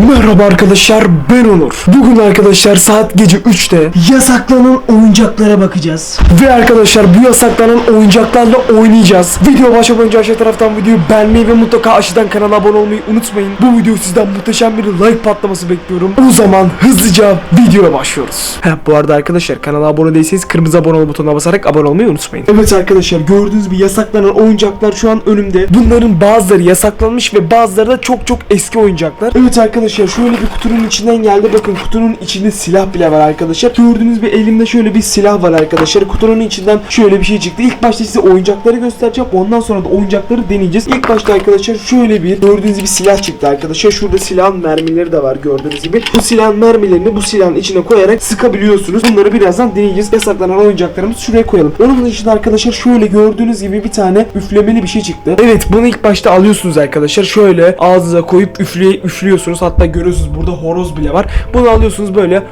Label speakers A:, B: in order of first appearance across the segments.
A: Merhaba arkadaşlar ben Onur. Bugün arkadaşlar saat gece 3'te
B: Yasaklanan oyuncaklara bakacağız.
A: ve arkadaşlar bu yasaklanan oyuncaklarla oynayacağız. Video başlamadan önce aşağı taraftan videoyu beğenmeyi ve mutlaka aşağıdan kanala abone olmayı unutmayın. Bu video sizden muhteşem bir like patlaması bekliyorum. O zaman hızlıca videoya başlıyoruz. Heh, bu arada arkadaşlar kanala abone değilseniz kırmızı abone ol butonuna basarak abone olmayı unutmayın. Evet arkadaşlar gördüğünüz gibi yasaklanan oyuncaklar şu an önümde. Bunların bazıları yasaklanmış ve bazıları da çok çok eski oyuncaklar. Evet arkadaşlar şöyle bir kutunun içinden geldi. Bakın kutunun içinde silah bile var arkadaşlar. Gördüğünüz gibi elimde şöyle bir silah var arkadaşlar. Kutunun içinden şöyle bir şey çıktı. İlk başta size oyuncakları göstereceğim. Ondan sonra da oyuncakları deneyeceğiz. İlk başta arkadaşlar şöyle bir gördüğünüz gibi silah çıktı arkadaşlar. Şurada silahın mermileri de var gördüğünüz gibi. Bu silahın mermilerini bu silahın içine koyarak sıkabiliyorsunuz. Bunları birazdan deneyeceğiz. Yasaklanan oyuncaklarımızı şuraya koyalım. Onun dışında arkadaşlar şöyle gördüğünüz gibi bir tane üflemeli bir şey çıktı. Evet bunu ilk başta alıyorsunuz arkadaşlar. Şöyle ağzınıza koyup üfleye, üflüyorsunuz. Hatta görüyorsunuz burada horoz bile var. Bunu alıyorsunuz böyle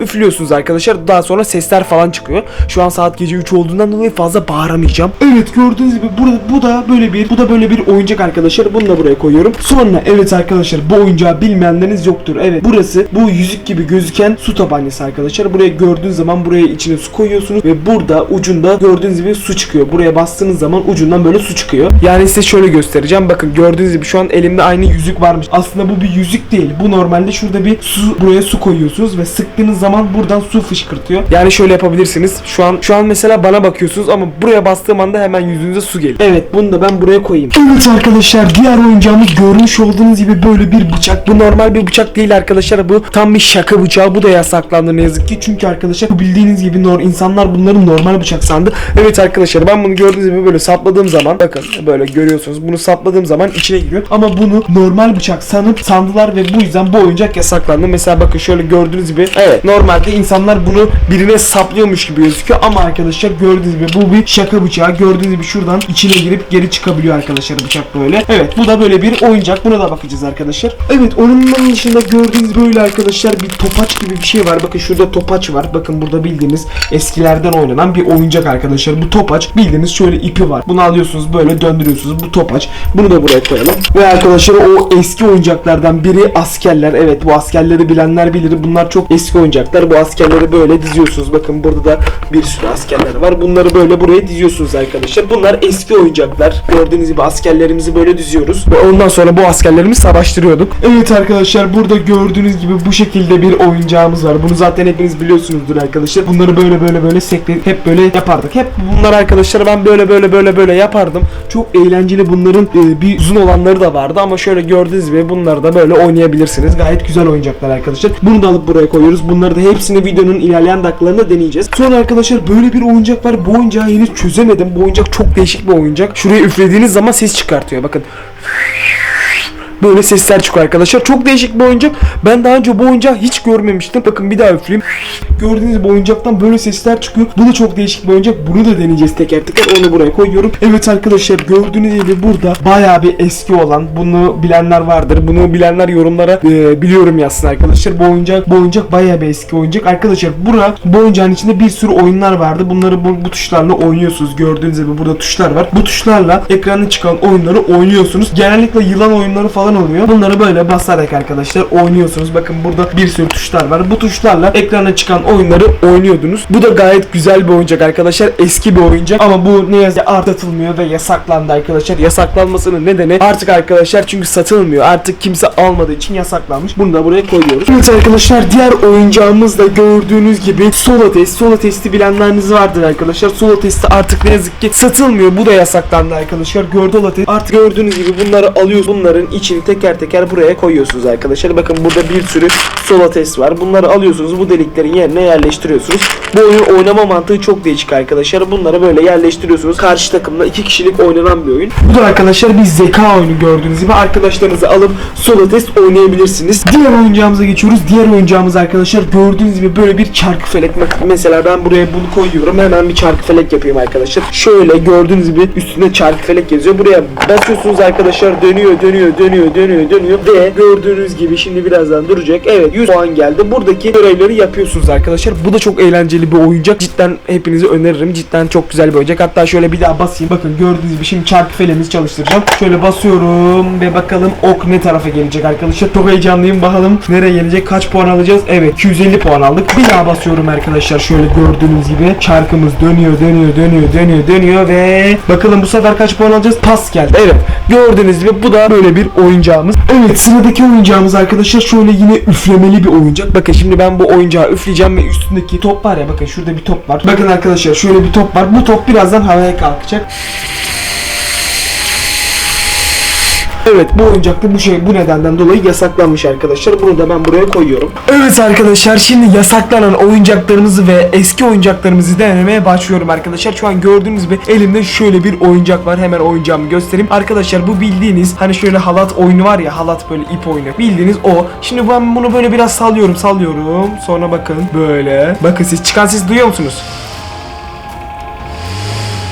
A: üflüyorsunuz arkadaşlar. Daha sonra sesler falan çıkıyor. Şu an saat gece 3 olduğundan dolayı fazla bağıramayacağım. Evet gördüğünüz gibi burada bu da böyle bir bu da böyle bir oyuncak arkadaşlar. Bunu da buraya koyuyorum. Sonra evet arkadaşlar bu oyuncağı bilmeyenleriniz yoktur. Evet burası bu yüzük gibi gözüken su tabancası arkadaşlar. Buraya gördüğünüz zaman buraya içine su koyuyorsunuz ve burada ucunda gördüğünüz gibi su çıkıyor. Buraya bastığınız zaman ucundan böyle su çıkıyor. Yani size şöyle göstereceğim. Bakın gördüğünüz gibi şu an elimde aynı yüzük varmış. Aslında bu bir yüzük değil. Bu normalde şurada bir su buraya su koyuyorsunuz ve sıktığınız zaman buradan su fışkırtıyor. Yani şöyle yapabilirsiniz. Şu an şu an mesela bana bakıyorsunuz ama buraya bastığım anda hemen yüzünüze su geliyor. Evet bunu da ben buraya koyayım. Evet arkadaşlar diğer oyuncağımız görmüş olduğunuz gibi böyle bir bıçak. Bu normal bir bıçak değil arkadaşlar. Bu tam bir şaka bıçağı. Bu da yasaklandı ne yazık ki. Çünkü arkadaşlar bu bildiğiniz gibi nor insanlar bunları normal bıçak sandı. Evet arkadaşlar ben bunu gördüğünüz gibi böyle sapladığım zaman bakın böyle görüyorsunuz. Bunu sapladığım zaman içine giriyor. Ama bunu normal bıçak sanıp sandılar ve bu yüzden bu oyuncak yasaklandı. Mesela bakın şöyle gördüğünüz gibi evet normalde insanlar bunu birine saplıyormuş gibi gözüküyor ama arkadaşlar gördüğünüz gibi bu bir şaka bıçağı. Gördüğünüz gibi şuradan içine girip geri çıkabiliyor arkadaşlar bıçak böyle. Evet bu da böyle bir oyuncak. Buna da bakacağız arkadaşlar. Evet onun dışında gördüğünüz böyle arkadaşlar bir topaç gibi bir şey var. Bakın şurada topaç var. Bakın burada bildiğiniz eskilerden oynanan bir oyuncak arkadaşlar. Bu topaç bildiğiniz şöyle ipi var. Bunu alıyorsunuz böyle döndürüyorsunuz. Bu topaç. Bunu da buraya koyalım. Ve arkadaşlar o eski oyuncaklardan biri askerler. Evet bu askerleri bilenler bilir. Bunlar çok eski oyuncaklar. Bu askerleri böyle diziyorsunuz. Bakın burada da bir sürü askerler var. Bunları böyle buraya diziyorsunuz arkadaşlar. Bunlar eski oyuncaklar. Gördüğünüz gibi askerlerimizi böyle diziyoruz. Ve ondan sonra bu askerlerimizi savaştırıyorduk. Evet arkadaşlar burada gördüğünüz gibi bu şekilde bir oyuncağımız var. Bunu zaten hepiniz biliyorsunuzdur arkadaşlar. Bunları böyle böyle böyle sekle hep böyle yapardık. Hep bunlar arkadaşlar ben böyle böyle böyle böyle yapardım. Çok eğlenceli bunların e, bir uzun olanları da vardı ama şöyle gördüğünüz gibi bunları da böyle oynayabilirsiniz. Gayet güzel oyuncaklar arkadaşlar. Bunu da alıp buraya koyuyoruz. Bunları da hepsini videonun ilerleyen dakikalarında deneyeceğiz. Sonra arkadaşlar böyle bir oyuncak var. Bu oyuncağı henüz çözemedim. Bu oyuncak çok değişik bir oyuncak. Şuraya üflediğiniz zaman ses çıkartıyor. Bakın. Böyle sesler çıkıyor arkadaşlar. Çok değişik bir oyuncak. Ben daha önce bu oyuncağı hiç görmemiştim. Bakın bir daha üfleyeyim. Gördüğünüz gibi oyuncaktan böyle sesler çıkıyor. Bu da çok değişik bir oyuncak. Bunu da deneyeceğiz teker teker. Onu buraya koyuyorum. Evet arkadaşlar gördüğünüz gibi burada bayağı bir eski olan. Bunu bilenler vardır. Bunu bilenler yorumlara e, biliyorum yazsın arkadaşlar. Bu oyuncak bu oyuncak bayağı bir eski oyuncak. Arkadaşlar bura bu oyuncağın içinde bir sürü oyunlar vardı. Bunları bu, bu tuşlarla oynuyorsunuz. Gördüğünüz gibi burada tuşlar var. Bu tuşlarla ekranda çıkan oyunları oynuyorsunuz. Genellikle yılan oyunları falan oluyor. Bunları böyle basarak arkadaşlar oynuyorsunuz. Bakın burada bir sürü tuşlar var. Bu tuşlarla ekrana çıkan oyunları oynuyordunuz. Bu da gayet güzel bir oyuncak arkadaşlar. Eski bir oyuncak ama bu ne yazık ki artık satılmıyor ve yasaklandı arkadaşlar. Yasaklanmasının nedeni artık arkadaşlar çünkü satılmıyor. Artık kimse almadığı için yasaklanmış. Bunu da buraya koyuyoruz. Evet arkadaşlar diğer oyuncağımız da gördüğünüz gibi Solo Test. Solo Test'i bilenleriniz vardır arkadaşlar. Solo Test'i artık ne yazık ki satılmıyor. Bu da yasaklandı arkadaşlar. Gördü Test. Artık gördüğünüz gibi bunları alıyoruz. Bunların içini teker teker buraya koyuyorsunuz arkadaşlar. Bakın burada bir sürü Solo Test var. Bunları alıyorsunuz. Bu deliklerin yerine yerleştiriyorsunuz. Bu oyun oynama mantığı çok değişik arkadaşlar. Bunları böyle yerleştiriyorsunuz. Karşı takımla iki kişilik oynanan bir oyun. Bu da arkadaşlar bir zeka oyunu gördüğünüz gibi. Arkadaşlarınızı alıp solo test oynayabilirsiniz. Diğer oyuncağımıza geçiyoruz. Diğer oyuncağımız arkadaşlar gördüğünüz gibi böyle bir çarkı felek. Mesela ben buraya bunu koyuyorum. Hemen bir çarkı felek yapayım arkadaşlar. Şöyle gördüğünüz gibi üstünde çarkı felek yazıyor. Buraya basıyorsunuz arkadaşlar. Dönüyor, dönüyor, dönüyor, dönüyor dönüyor dönüyor ve gördüğünüz gibi şimdi birazdan duracak. Evet 100 puan geldi. Buradaki görevleri yapıyorsunuz arkadaşlar. Bu da çok eğlenceli bir oyuncak. Cidden hepinize öneririm. Cidden çok güzel bir oyuncak. Hatta şöyle bir daha basayım. Bakın gördüğünüz gibi şimdi çarpı felemizi çalıştıracağım. Şöyle basıyorum ve bakalım ok ne tarafa gelecek arkadaşlar. Çok heyecanlıyım. Bakalım nereye gelecek? Kaç puan alacağız? Evet 250 puan aldık. Bir daha basıyorum arkadaşlar. Şöyle gördüğünüz gibi çarkımız dönüyor dönüyor dönüyor dönüyor dönüyor ve bakalım bu sefer kaç puan alacağız? Pas geldi. Evet gördüğünüz gibi bu da böyle bir oyuncağımız. Evet sıradaki oyuncağımız arkadaşlar şöyle yine üflemeli bir oyuncak. Bakın şimdi ben bu oyuncağı üfleyeceğim ve üstündeki top var ya bakın şurada bir top var. Bakın arkadaşlar şöyle bir top var. Bu top birazdan havaya kalkacak. Evet bu oyuncak da bu şey bu nedenden dolayı yasaklanmış arkadaşlar. Bunu da ben buraya koyuyorum. Evet arkadaşlar şimdi yasaklanan oyuncaklarımızı ve eski oyuncaklarımızı denemeye başlıyorum arkadaşlar. Şu an gördüğünüz gibi elimde şöyle bir oyuncak var. Hemen oyuncağımı göstereyim. Arkadaşlar bu bildiğiniz hani şöyle halat oyunu var ya halat böyle ip oyunu. Bildiğiniz o. Şimdi ben bunu böyle biraz sallıyorum sallıyorum. Sonra bakın böyle. Bakın siz çıkan ses duyuyor musunuz?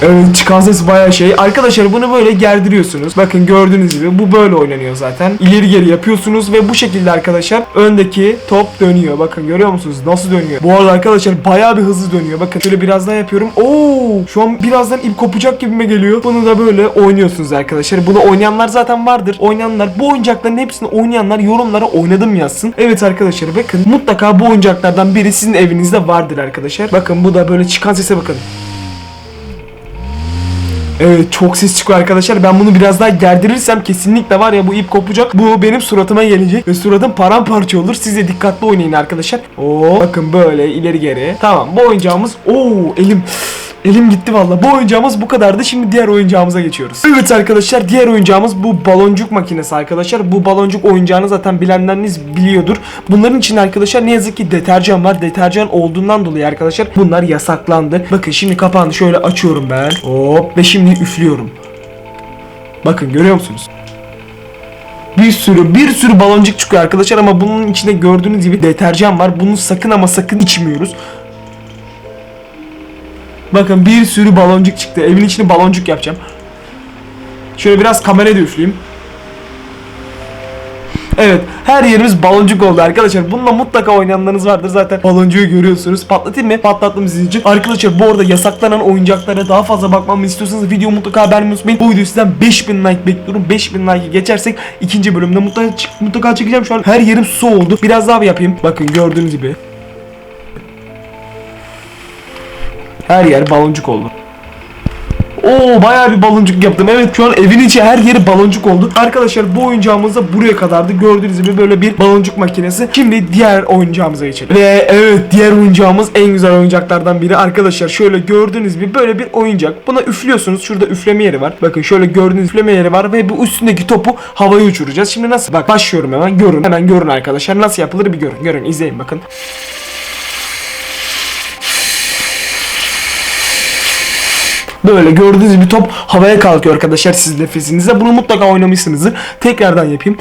A: Evet çıkan ses bayağı şey. Arkadaşlar bunu böyle gerdiriyorsunuz. Bakın gördüğünüz gibi bu böyle oynanıyor zaten. İleri geri yapıyorsunuz ve bu şekilde arkadaşlar öndeki top dönüyor. Bakın görüyor musunuz nasıl dönüyor? Bu arada arkadaşlar bayağı bir hızlı dönüyor. Bakın şöyle biraz daha yapıyorum. Oo! Şu an birazdan ip kopacak gibime geliyor. Bunu da böyle oynuyorsunuz arkadaşlar. Bunu oynayanlar zaten vardır. Oynayanlar bu oyuncakların hepsini oynayanlar yorumlara oynadım yazsın. Evet arkadaşlar bakın mutlaka bu oyuncaklardan biri sizin evinizde vardır arkadaşlar. Bakın bu da böyle çıkan sese bakın. Evet çok ses çıkıyor arkadaşlar. Ben bunu biraz daha gerdirirsem kesinlikle var ya bu ip kopacak. Bu benim suratıma gelecek ve suratım paramparça olur. Siz de dikkatli oynayın arkadaşlar. Oo bakın böyle ileri geri. Tamam bu oyuncağımız. Oo elim Elim gitti valla. Bu oyuncağımız bu kadardı. Şimdi diğer oyuncağımıza geçiyoruz. Evet arkadaşlar diğer oyuncağımız bu baloncuk makinesi arkadaşlar. Bu baloncuk oyuncağını zaten bilenleriniz biliyordur. Bunların için arkadaşlar ne yazık ki deterjan var. Deterjan olduğundan dolayı arkadaşlar bunlar yasaklandı. Bakın şimdi kapağını şöyle açıyorum ben. Hop ve şimdi üflüyorum. Bakın görüyor musunuz? Bir sürü bir sürü baloncuk çıkıyor arkadaşlar ama bunun içinde gördüğünüz gibi deterjan var. Bunu sakın ama sakın içmiyoruz. Bakın bir sürü baloncuk çıktı. Evin içini baloncuk yapacağım. Şöyle biraz kamerayı da üfleyeyim. Evet her yerimiz baloncuk oldu arkadaşlar. Bununla mutlaka oynayanlarınız vardır zaten. Baloncuğu görüyorsunuz. Patlatayım mı? Patlattım sizin için. Arkadaşlar bu arada yasaklanan oyuncaklara daha fazla bakmamı istiyorsanız video mutlaka beğenmeyi unutmayın. Bu video sizden 5000 like bekliyorum. 5000 like'ı geçersek ikinci bölümde mutlaka, çık- mutlaka çekeceğim. Şu an her yerim su oldu. Biraz daha yapayım. Bakın gördüğünüz gibi. Her yer baloncuk oldu. Oo bayağı bir baloncuk yaptım. Evet şu an evin içi her yeri baloncuk oldu. Arkadaşlar bu oyuncağımız da buraya kadardı. Gördüğünüz gibi böyle bir baloncuk makinesi. Şimdi diğer oyuncağımıza geçelim. Ve evet diğer oyuncağımız en güzel oyuncaklardan biri. Arkadaşlar şöyle gördüğünüz gibi böyle bir oyuncak. Buna üflüyorsunuz. Şurada üfleme yeri var. Bakın şöyle gördüğünüz üfleme yeri var ve bu üstündeki topu havaya uçuracağız. Şimdi nasıl? Bak başlıyorum hemen. Görün. Hemen görün arkadaşlar. Nasıl yapılır bir görün. Görün izleyin bakın. Böyle gördüğünüz gibi top havaya kalkıyor arkadaşlar siz nefesinizle. Bunu mutlaka oynamışsınızdır. Tekrardan yapayım.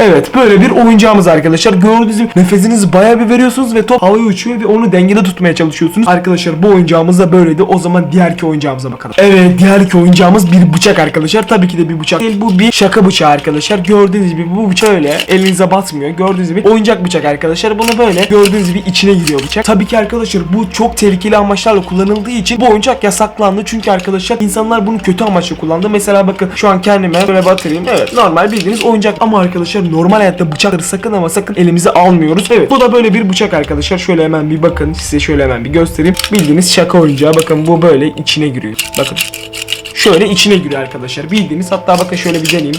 A: Evet böyle bir oyuncağımız arkadaşlar. Gördüğünüz gibi nefesinizi bayağı bir veriyorsunuz ve top havaya uçuyor ve onu dengede tutmaya çalışıyorsunuz. Arkadaşlar bu oyuncağımız da böyleydi. O zaman diğerki oyuncağımıza bakalım. Evet diğerki oyuncağımız bir bıçak arkadaşlar. Tabii ki de bir bıçak değil. Bu bir şaka bıçağı arkadaşlar. Gördüğünüz gibi bu bıçak öyle elinize batmıyor. Gördüğünüz gibi oyuncak bıçak arkadaşlar. Bunu böyle gördüğünüz gibi içine giriyor bıçak. Tabii ki arkadaşlar bu çok tehlikeli amaçlarla kullanıldığı için bu oyuncak yasaklandı. Çünkü arkadaşlar insanlar bunu kötü amaçla kullandı. Mesela bakın şu an kendime böyle batırayım. Evet normal bildiğiniz oyuncak ama arkadaşlar normal hayatta bıçakları sakın ama sakın elimize almıyoruz. Evet bu da böyle bir bıçak arkadaşlar. Şöyle hemen bir bakın size şöyle hemen bir göstereyim. Bildiğiniz şaka oyuncağı. Bakın bu böyle içine giriyor. Bakın. Şöyle içine giriyor arkadaşlar. Bildiğiniz hatta bakın şöyle bir deneyeyim.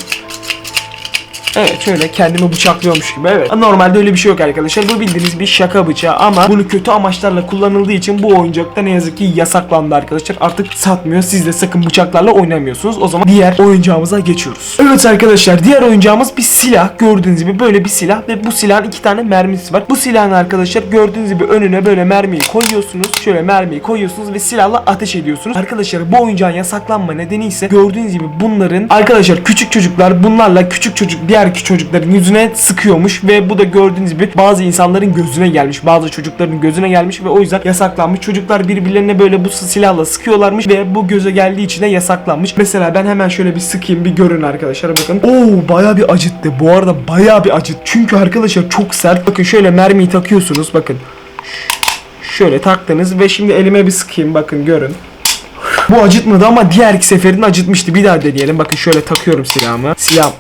A: Evet şöyle kendimi bıçaklıyormuş gibi evet. Normalde öyle bir şey yok arkadaşlar. Bu bildiğiniz bir şaka bıçağı ama bunu kötü amaçlarla kullanıldığı için bu oyuncakta ne yazık ki yasaklandı arkadaşlar. Artık satmıyor. Siz de sakın bıçaklarla oynamıyorsunuz. O zaman diğer oyuncağımıza geçiyoruz. Evet arkadaşlar diğer oyuncağımız bir silah. Gördüğünüz gibi böyle bir silah ve bu silahın iki tane mermisi var. Bu silahın arkadaşlar gördüğünüz gibi önüne böyle mermiyi koyuyorsunuz. Şöyle mermiyi koyuyorsunuz ve silahla ateş ediyorsunuz. Arkadaşlar bu oyuncağın yasaklanma nedeni ise gördüğünüz gibi bunların arkadaşlar küçük çocuklar bunlarla küçük çocuk diğer diğer çocukların yüzüne sıkıyormuş ve bu da gördüğünüz gibi bazı insanların gözüne gelmiş. Bazı çocukların gözüne gelmiş ve o yüzden yasaklanmış. Çocuklar birbirlerine böyle bu silahla sıkıyorlarmış ve bu göze geldiği için de yasaklanmış. Mesela ben hemen şöyle bir sıkayım bir görün arkadaşlar bakın. Oo baya bir acıttı. Bu arada baya bir acıt. Çünkü arkadaşlar çok sert. Bakın şöyle mermiyi takıyorsunuz bakın. Şöyle taktınız ve şimdi elime bir sıkayım bakın görün. Bu acıtmadı ama diğer seferinde acıtmıştı. Bir daha deneyelim. Bakın şöyle takıyorum silahımı. Silah.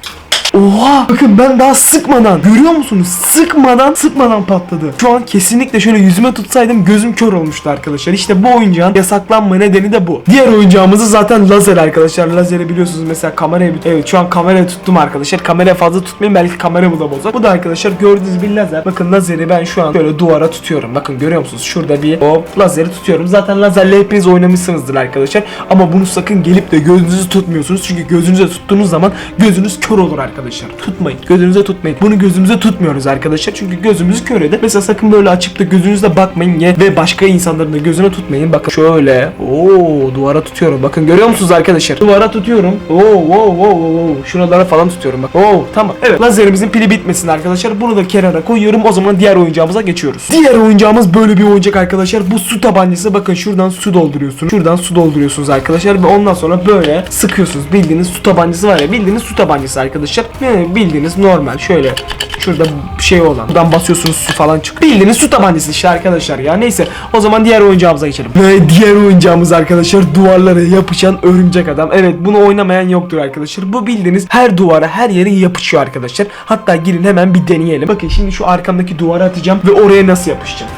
A: Oha! Bakın ben daha sıkmadan görüyor musunuz? Sıkmadan sıkmadan patladı. Şu an kesinlikle şöyle yüzüme tutsaydım gözüm kör olmuştu arkadaşlar. İşte bu oyuncağın yasaklanma nedeni de bu. Diğer oyuncağımızı zaten lazer arkadaşlar. Lazeri biliyorsunuz mesela kameraya evet şu an kameraya tuttum arkadaşlar. Kameraya fazla tutmayın belki kameramı da bozar. Bu da arkadaşlar gördüğünüz bir lazer. Bakın lazeri ben şu an şöyle duvara tutuyorum. Bakın görüyor musunuz? Şurada bir o lazeri tutuyorum. Zaten lazerle hepiniz oynamışsınızdır arkadaşlar. Ama bunu sakın gelip de gözünüzü tutmuyorsunuz. Çünkü gözünüze tuttuğunuz zaman gözünüz kör olur arkadaşlar. Tutmayın. Gözünüze tutmayın. Bunu gözümüze tutmuyoruz arkadaşlar. Çünkü gözümüzü kör eder. Mesela sakın böyle açıp da gözünüzle bakmayın ye ve başka insanların da gözüne tutmayın. Bakın şöyle. Oo duvara tutuyorum. Bakın görüyor musunuz arkadaşlar? Duvara tutuyorum. Oo wow wow. wow. Şuralara falan tutuyorum bak. Oo tamam. Evet lazerimizin pili bitmesin arkadaşlar. Bunu da kenara koyuyorum. O zaman diğer oyuncağımıza geçiyoruz. Diğer oyuncağımız böyle bir oyuncak arkadaşlar. Bu su tabancası. Bakın şuradan su dolduruyorsunuz. Şuradan su dolduruyorsunuz arkadaşlar ve ondan sonra böyle sıkıyorsunuz. Bildiğiniz su tabancası var ya. Bildiğiniz su tabancası arkadaşlar. Ne bildiğiniz normal şöyle şurada şey olan. Buradan basıyorsunuz su falan çık. Bildiğiniz su tabancası işte arkadaşlar ya. Neyse o zaman diğer oyuncağımıza geçelim. Ve diğer oyuncağımız arkadaşlar duvarlara yapışan örümcek adam. Evet bunu oynamayan yoktur arkadaşlar. Bu bildiğiniz her duvara her yere yapışıyor arkadaşlar. Hatta girin hemen bir deneyelim. Bakın şimdi şu arkamdaki duvara atacağım ve oraya nasıl yapışacağım.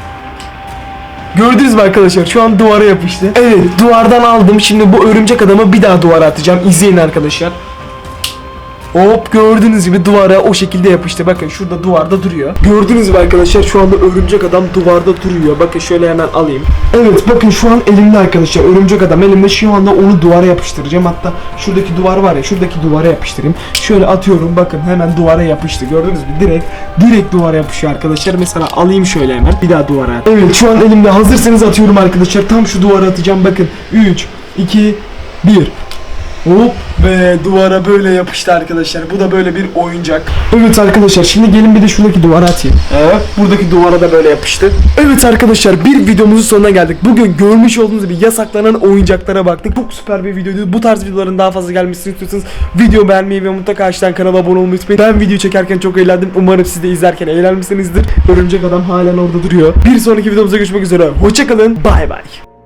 A: Gördünüz mü arkadaşlar? Şu an duvara yapıştı. Evet, duvardan aldım. Şimdi bu örümcek adamı bir daha duvara atacağım. İzleyin arkadaşlar. Hop gördüğünüz gibi duvara o şekilde yapıştı. Bakın şurada duvarda duruyor. Gördüğünüz gibi arkadaşlar şu anda örümcek adam duvarda duruyor. Bakın şöyle hemen alayım. Evet bakın şu an elimde arkadaşlar. Örümcek adam elimde şu anda onu duvara yapıştıracağım. Hatta şuradaki duvar var ya şuradaki duvara yapıştırayım. Şöyle atıyorum bakın hemen duvara yapıştı. Gördünüz mü? Direkt direkt duvara yapışıyor arkadaşlar. Mesela alayım şöyle hemen. Bir daha duvara. Evet şu an elimde hazırsanız atıyorum arkadaşlar. Tam şu duvara atacağım. Bakın 3 2 1 Hop ve duvara böyle yapıştı arkadaşlar. Bu da böyle bir oyuncak. Evet arkadaşlar şimdi gelin bir de şuradaki duvara atayım. Evet buradaki duvara da böyle yapıştı. Evet arkadaşlar bir videomuzun sonuna geldik. Bugün görmüş olduğunuz gibi yasaklanan oyuncaklara baktık. Çok süper bir videoydu. Bu tarz videoların daha fazla gelmesini istiyorsanız video beğenmeyi ve mutlaka aşağıdan kanala abone olmayı unutmayın. Ben video çekerken çok eğlendim. Umarım siz de izlerken eğlenmişsinizdir. Örümcek adam halen orada duruyor. Bir sonraki videomuzda görüşmek üzere. Hoşçakalın. Bay bay.